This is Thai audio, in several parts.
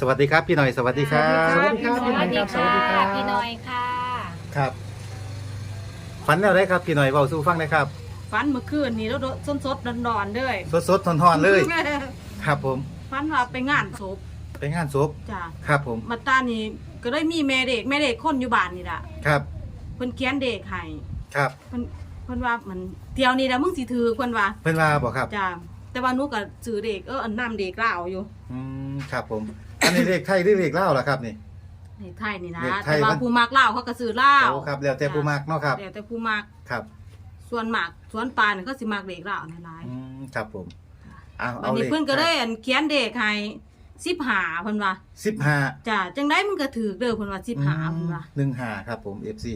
สวัสดีครับพี่หน่อยสวัสดีครับ สวัสดีครับสวัสดีสวัสดีครัค่ะบพี่หน้อยค่ะครับฝันแนวได้ครับพี่หน่อยเบาสู้ฟังได้ครับฟันเมื่อคืนนี่แล้วสดสดๆร้อนๆเลยสดสดๆทอนๆเลย ครับผมฟันว่าไปงานศพไปงานศพจ้ะครับผมมาตานี่ก็ได้มีแม่เด็กแม่เด็กคนอยู่บ้านนี่ล่ะครับเพิ่นเขียนเด็กให้ครับเพิ่นเพิ่นว่ามันเที่ยวนี้ละมึงสิถือเพิ่นว่าเพิ่นว่าบอกครับจ้ะแต่ว่าหนูก็ซื้อเด็กเอออันนำเด็กลาวอยู่อืมครับผม อันนี้เลขไทยหรือเลขลาวล่ะครับนี่เด็กไทยนี่นะเด็กไทยแต่ว่ามัน ผู้มักลาวเขาก็ซื้อลาวโอ้ครับแล้วแต่ผู้มักเนาะครับแล้วแต่ผู้มักครับส่วนมากส่วนปลาเนี่ยเขาสิมักเด็กลาวนี่หลายอืมครับผมเอาบัเอาดเลนี้ขเพิ่นก็ได้อันเขียนเด็กให้15เพิ่นว่าสิบห้าจ้ะจังได้มันก็ถือเด้อเพิ่นว่าสิบหาเพิ่นว่าหนึ่งห้าครับผม FC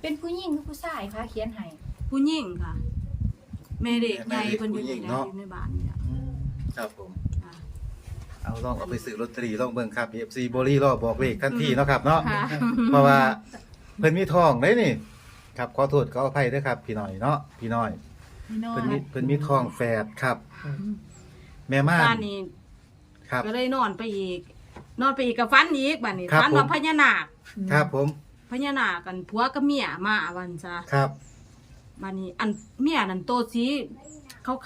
เป็นผู้หญิงหรือผู้ชายคะเขียนให้ผู้หญิงค่ะ แม่เด็กใหญ่แม่เด็กเพิ่นอยู่ผู้หญินี่งนะเนาะอยู่ในบ้านนี่ล่ะอืมครับผมจ้ะ เอาลองเอาไปซื้อลอตเตอรี่ลองเบิ่งครับ FC โบลี่รอบอกเลขทันทีเนาะครับเนาะ ค่ะ เพราะว่าเพิ่นมีทองได้นี่ ครับขอโทษขออภัยด้วยครับ พี่น้อยเนาะพี่น้อย พี่น้อเพิ่นยมีเพิ่นมีทองแฝดครับ แม่ม่าบ้านนนี้ครับ ก็เลยนอนไปอีก นอนไปอีกก็ฝันอีกบัดนี้ครับฝันว่าผม พญานาคครับผมพญานาคกันผัวกับเมียมาวันซะครับบัดนี้อันเมียนั่นโตสี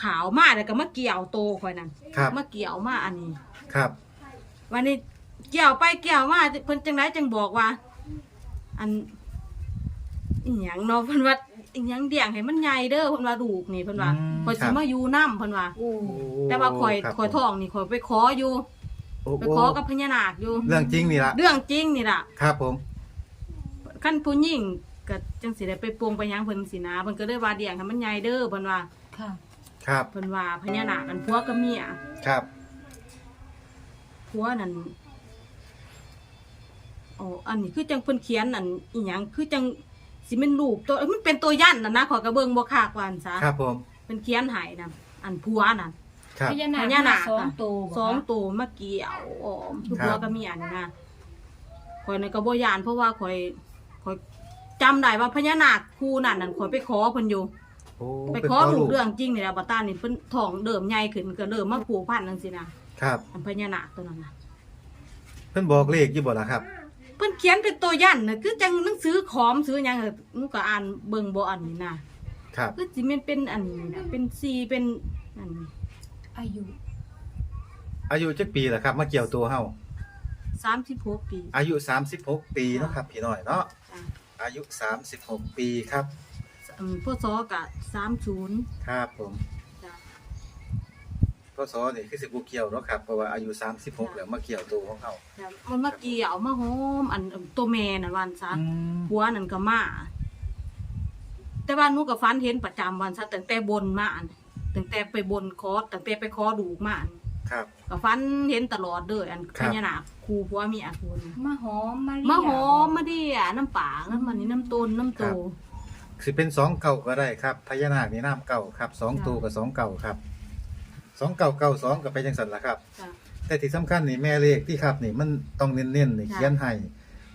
ขาวๆมาแล้วก็มาเกี่ยวโตข่อยนั่นครับมาเกี่ยวมาอันนี้ ครับ วันนี้เกี่ยวไปเกี่ยวมาเพิ่นจังไดจังบอกว่า อันอีหยังเนาะเพิ่นว่าอีหยังเดี่ยงให้มันใหญ่เด้อเพิ่นว่าลูกนี่เพิ่นว่าอืมข่อยคสิรับมาอยู่นํเพิ่นว่าโอ้แต่ว่าข่อยครับข่อยผมท้องนี่ข่อยไปขออยู่ โอ้ไปโอ้ขอกับพญานาคอยู่ เรื่องจริงนี่ละเรื่องจริงนี่ล่ะครับผมคันผู้หญิงก็จังสิได้ไปปลงไปหยังเพิ่นสินะเพิ่นก็เลยว่าเดี่ยงให้มันใหญ่เด้อเพิ่นว่าค่ะ ครับ เพิ่นว่าพญานาคกันผัวกับเมีย ครับ ผัวนั่นอ๋ออันนี้คือจังเพิ่นเขียนอันอีหยังคือจังสิเป็นรูปตัวเอ้ยมันเป็นตัวยันน่ะนะขอยก็เบิ่งบ่คากว่าอันซะครับผมเพิ่นเขียนให้น่ะอันผัวน่ะครับ พญานาคพญานาคสองตัวสองตัวมาเกี่ยวอ้อมคือครับ ผัวกับเมียนี่นะข่อยนี่ก็บ่ย่านเพราะว่าข่อยข่อยจำได้ว่าพญานาคคู่นั่นนั่นข่อยไปขอเพิ่นอยู่ โอ้ไปเป็นขอพ่อลูลูกกเรื่องจริงนี่แหละบัดตานี่เพิ่นท้องเดิมใหญ่ขึ้นก็เริ่มมาผูกพันจังซี่นะ ครับ อันพญานาคตัวนั้นน่ะเพิ่นบอกเลขอยู่บ่ล่ะครับ เพิ่นเขียนเป็นตัวยันน่ะคือจังหนังสือขอมซื้อหยังอะหนูก็อ่านเบิ่งบ่อันนี้นะครับ คือสิแม่นเป็นอันนี้นะเป็นซีเป็นอันนี้อายุอายุจักปีล่ะครับ มาเกี่ยวตัวเฮา36ปีอายุ 36 ปีเนาะครับพี่น้อยเนาะจ้ะอายุ 36 ปีครับอืมพศก็30 ครับผมจ้ะ พศนี่คือสิบ่เกี่ยวเนาะครับเพราะว่าอายุ36แล้วมาเกี่ยวตัวของเฮาจ้ะมันมาเกี่ยวมาโฮมอันตัวแม่น่ะวันซะอืมผัวนั่นก็มาแต่ว่าหนูก็ฝันเห็นประจำวันซะตั้งแต่บนมาอันตั้งแต่ไปบนคอตั้งแต่ไปคอดูกมาอันครับก็ฟันเห็นตลอดเลยอันครัพบญานาคครูผัวเมียคูณมาหอมมาเรียมะหอมมะเดียน้ำป่าน้ำมันนี่น้ำต้นน้ำโตสิเป็นสองเก่าก็ได้ครับพญานาคนี่น้ำเก่าครับสองจ้ะตัวกับสองเก่าครับ สองเก่าเก่าสองก็ไปจังสันละครับจ้ะแต่ที่สำคัญนี่แม่เลขที่ครับนี่มันต้องเน้นๆนี่จ้ะเขียนให้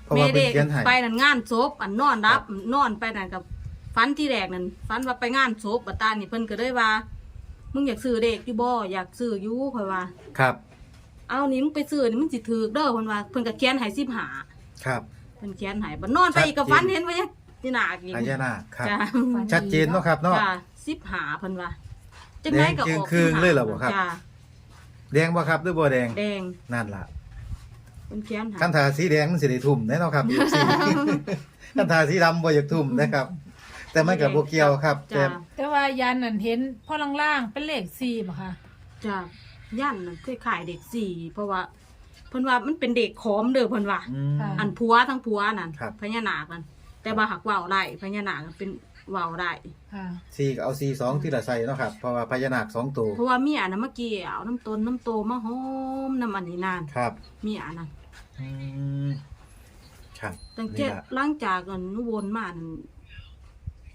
เพราะแม่ว่าเป็นเด็กเขียนให้ ไปนั่นงานศพอันนอนรับนอนไปนั่นกับฟันที่แรกนั่นฟันว่าไปงานศพบัดตานี่เพิ่นก็เลยว่า มึงอยากซื้อเด็กอยู่บ่อยากซื้ออยู่ค่อยว่า ครับ เอานี่มึงไปซื้อนี่มันสิถูกเด้อเพิ่นว่าเพิ่นก็เขียนให้15ครับ เพิ่นเขียนให้บัดนอนไปอีกก็ฟันเห็นว่าที่หน้าอีกพญานาคครับ จ้ะ ชัดเจนเนาะครับเนาะ จ้ะ15เพิ่นว่า จังไดก็ออกแดงคืนๆเลยเหรอบ่ครับ จ้ะแดงบ่ครับหรือบ่แดงแดงนั่นล่ะเพิ่นเขียนให้คันทาสีแดงมันสิได้ทุ่มแน่เนาะครับ FC คันทาสีดำบ่อยากทุ่มนะครับ แต่มันก็บ่เกี่ยวครับแต่ จ้ะแต่ว่ายันนั่นเห็นพ่อล่างๆเป็นเลขสี่ป่ะคะจ้ะยันน่ะเคยขายเด็กสี่เพราะว่าเพิ่นว่ามันเป็นเด็กขอมเด้อเพิ่นว่าอืมอันผัวทั้งผัวนั่นครับ พญานาคนั่นแต่ว่าหักเว้าได้พญานาคเป็น เว้าได้ค่ะ สีก็เอาสีสองที่ละใส่เนาะครับ เพราะว่าพญานาคสองตัว เพราะว่าเมียน่ะมาเกี่ยวน้ำต้นน้ำโตมาหอมน้ำอันนี้นานครับ เมียนั่นอืมครับตั้งนี่แต่ล่ะหลังจากอันนุวนมานั่น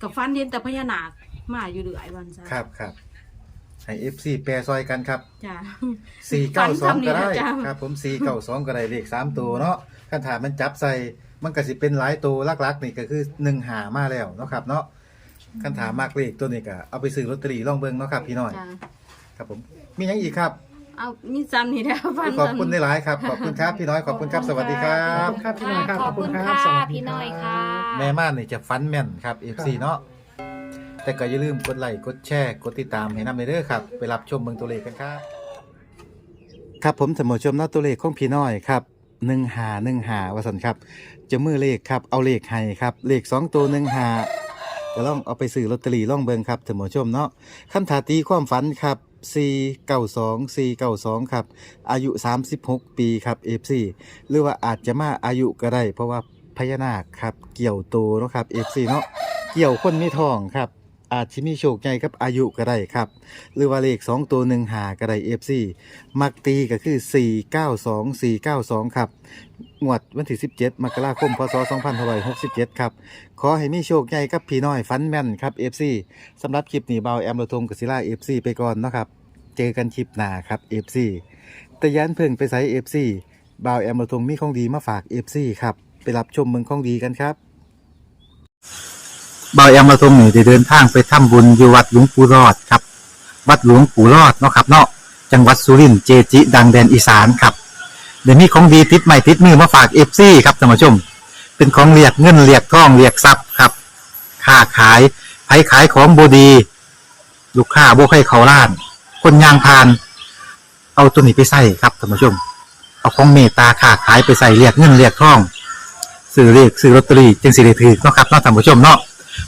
กับฟันเห็นแต่พญานาคมาอยู่เรื่อยวันซะครับครับให้ FC แปรซอยกันครับ จ้ะ สี่เก้าสองก็ได้ฝันซ้ำนี่นะจ๊ะ ครับ ผมสี่เก้าสองก็ได้เลขสามตัวเนาะคันถามมันจับใส่มันก็สิเป็นหลายตัวลักๆนี่ก็คือหนึ่งหามาแล้วเนาะครับ เนาะ คันถามมากเลขตัวนี้ก็เอาไปซื้อลอตเตอรี่ลองเบิ่งเนาะครับพี่น้อยจ้ะครับผมมีหยังอีกครับ เอามีซ้ำนี่แหล้วฟันขอบคุณได้หลายครับขอบคุณครับพี่น้อยขอบคุณครับสวัสดีครัขอบ บคุณครับพี่น้อยครับขอบคุณรัค่ะสวัสดีพี่น้อยค่ะแม่ม่านนี่จะฟันแม่นครับ FC เนาะแต่ก็อย่าลืมกดไลค์กดแชร์กดติดตามให้นำเด้อครับ ไปรับชมเมืองตัวเลขกันครับ ครับผมสมชมเนาะตัวเลขของพี่น้อยครับหนึ่งหาหนึ่งหาวสันครับ จะมือเลขครับเอาเลขให้ครับ เลขสองตัวหนึ่งหา ก็ลองเอาไปซื้อลอตเตอรี่ล่องเบิงครับสมชมเนาะคำถาตีความฝันครับ4 9 2 4 9 2 ครับ อายุ 36 ปีครับ FC หรือว่าอาจจะมาอายุก็ได้เพราะว่าพญานาคครับ เกี่ยวโตเนาะครับ FC เนาะเกี่ยวคนไม่ทองครับ อาจจะมีโชคใหญ่กับอายุก็ได้ครับ หรือว่าเลข 2 ตัวหนึ่งหาก็ได้ FC มักตีก็คือ 492 492 ครับงวดวันที่ 17 มกราคม พศ 2567 ครับ ขอให้มีโชคใหญ่กับพี่น้อยฟันแม่นครับ FC สำหรับคลิปนี้เบาแอมระทงกับศิลา FC ไปก่อนนะครับ เจอกันคลิปหน้าครับ FC แต่ยันเพิ่งไปใส่ FC บ่าวแอมระทงมีของดีมาฝาก FC ครับ ไปรับชมเมืองของดีกันครับ บาวแอมระทงนี่ได้เดินทางไปทำบุญอยู่วัดหลวงปู่รอดครับ วัดหลวงปู่รอดเนาะครับเนาะจังหวัดสุรินทร์เจจิ ดังแดนอีสานครับเดี๋ยวนี้ของดีติดใหม่ติดมือมาฝาก FC ครับท่านผู้ชม เป็นของเรียกเงินเรียกทองเรียกทรัพย์ครับค้าขายไผขายของบดี ลูกค้าบ่ใครเขาล้าน คนยางพาน เอาตัวนี้ไปใส่ครับท่านผู้ชม เอาของเมตตาค้าขายไปใส่เรียกเงินเรียกทองซื้อเรียกซื้อลอตเตอรี่จึงสิได้ถือเนาะครับเนาะท่านผู้ชมเนาะ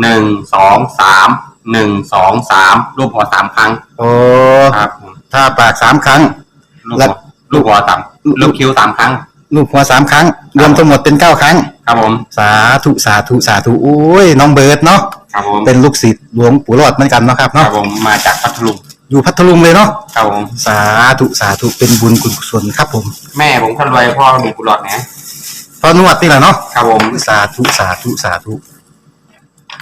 หนึ่งสองสามหนึ่งสองสามรูปหัวสามครั้งโอ้ครับผมถ้าปากสามครั้ง ลูกแล้หัววลูกหัวสามลูกคิ้วสามครั้ง ลูกหัวสามครั้ง รวมทั้งหมดเป็นเก้าครั้ง ครับผมสาธุสาธุสาธุโอ้ยน้องเบิร์ดเนาะครับผมเป็นลูกศิษย์หลวงปู่รอดเหมือนกันเนาะครับครัเนาะบผมมาจากพัทลุงอยู่พัทลุงเลยเนาะครับผมสาธุสาธุเป็นบุญคุณกุศลครับผมแม่ผมคนรวยพ่อมีกุหลาบนะพอนวดนี่แหละเนาะครับผม สาธุสาธุสาธุ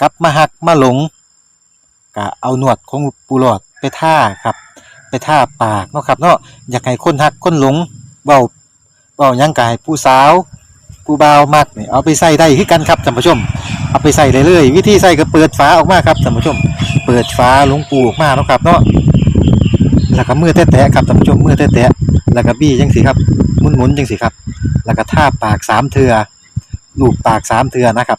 กลับมาหักมาหลงก็เอาหนวดของปูหลอดไปท่าครับ ไปท่าปากเนาะครับเนาะอยากให้คนหักคนหลงเบาเบายังกายผู้สาวผู้บ่าวมักนี่เอาไปใส่ได้คือกันครับท่านผู้ชม เอาไปใส่ได้เลย วิธีใส่ก็เปิดฝาออกมาครับท่านผู้ชม เปิดฝาหลวงปูออกมาเนาะครับเนาะแล้วก็มือแตะๆครับท่านผู้ชมมือแตะแล้วก็บี้จังสิครับหมุนๆจังสิครับ แล้วก็ท่าปากสามเทือลูบปากสามเทือนะครับ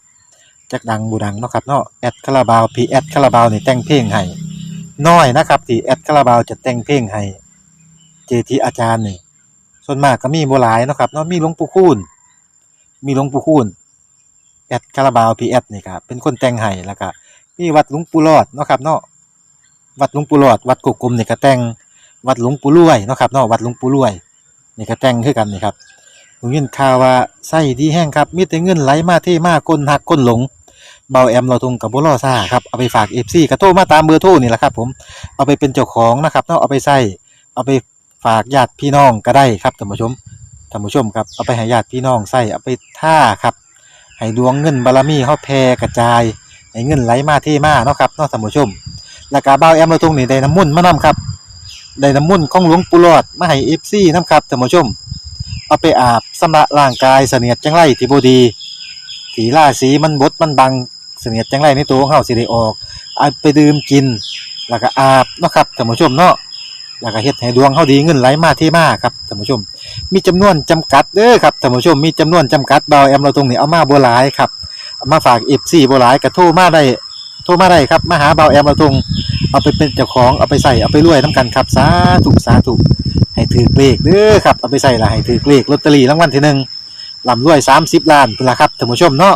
จักดังบูดังเนาะครับเนาะแอดคาราบาวพีแอดคาราบาวนี่แต่งเพลงให้น้อยนะครับที่แอดคาราบาวจะแต่งเพลงให้เจทีอาจารย์นี่ส่วนมากก็มีบ่หลายเนาะครับเนาะมีหลวงปู่คูณมีหลวงปู่คูณแอดคาราบาวพีแอดนี่ครับเป็นคนแต่งให้แล้วก็มีวัดหลวงปู่หลอดเนาะครับเนาะวัดหลวงปู่หลอด วัดกุกกลมนี่ก็แต่งวัดหลวงปู่รวยเนาะครับเนาะวัดหลวงปู่รวยนี่ก็แต่งคือกันนี่ครับผมยินข่าวว่าไส้ดีแห้งครับมีแต่เงินไหลมาเทมาก้นหักก้นหลง เบาแอมเราทงกับบุรอซ่าครับเอาไปฝากเอฟซีกระโทรมาตามเบอร์โทรนี่แหละครับผมเอาไปเป็นเจ้าของนะครับเนาะเอาไปใส่เอาไปฝากญาติพี่น้องก็ได้ครับท่านผู้ชมท่านผู้ชมครับเอาไปให้ญาติพี่น้องใส่เอาไปท่าครับให้ดวงเงินบารมีเฮาแผ่กระจายให้เงินไหลมาเทมาเนาะครับเนาะท่านผู้ชมแล้วก็บ่าแอมเราตรงนี้ได้น้ำมุ่นมานํครับได้น้ำมุ่นของหลวงปู่หลอดมาให้ FC นํครับท่านผู้ชมเอาไปอาบสำระร่างกายเสนียดจังไรที่บ่ดีสีล่าสีมันบดมันบัง เสนียดจังไรในตัวของเฮาสิได้ออกเอาไปดื่มกิน แล้วก็อาบเนาะครับท่านผู้ชมเนาะแล้วก็เฮ็ดให้ดวงเฮาดีเงินไหลมาเทมาครับท่านผู้ชม มีจำนวนจำกัดเด้อครับท่านผู้ชมมีจำนวนจำกัดเบาแอมเราตรงนี้เอามาบ่หลายครับเอามาฝาก FC บ่หลายก็โทรมาได้โทรมาได้ครับมาหาเบาแอมเราตรงเอาไปเป็นเจ้าของเอาไปใส่เอาไปรวยน้ำกันครับสาธุสาธุให้ถือเลขเด้อครับเอาไปใส่ละให้ถือเลขลอตเตอรี่รางวัลที่หนึ่งลำรวยสามสิบล้านเป็นละครับท่านผู้ชมเนาะ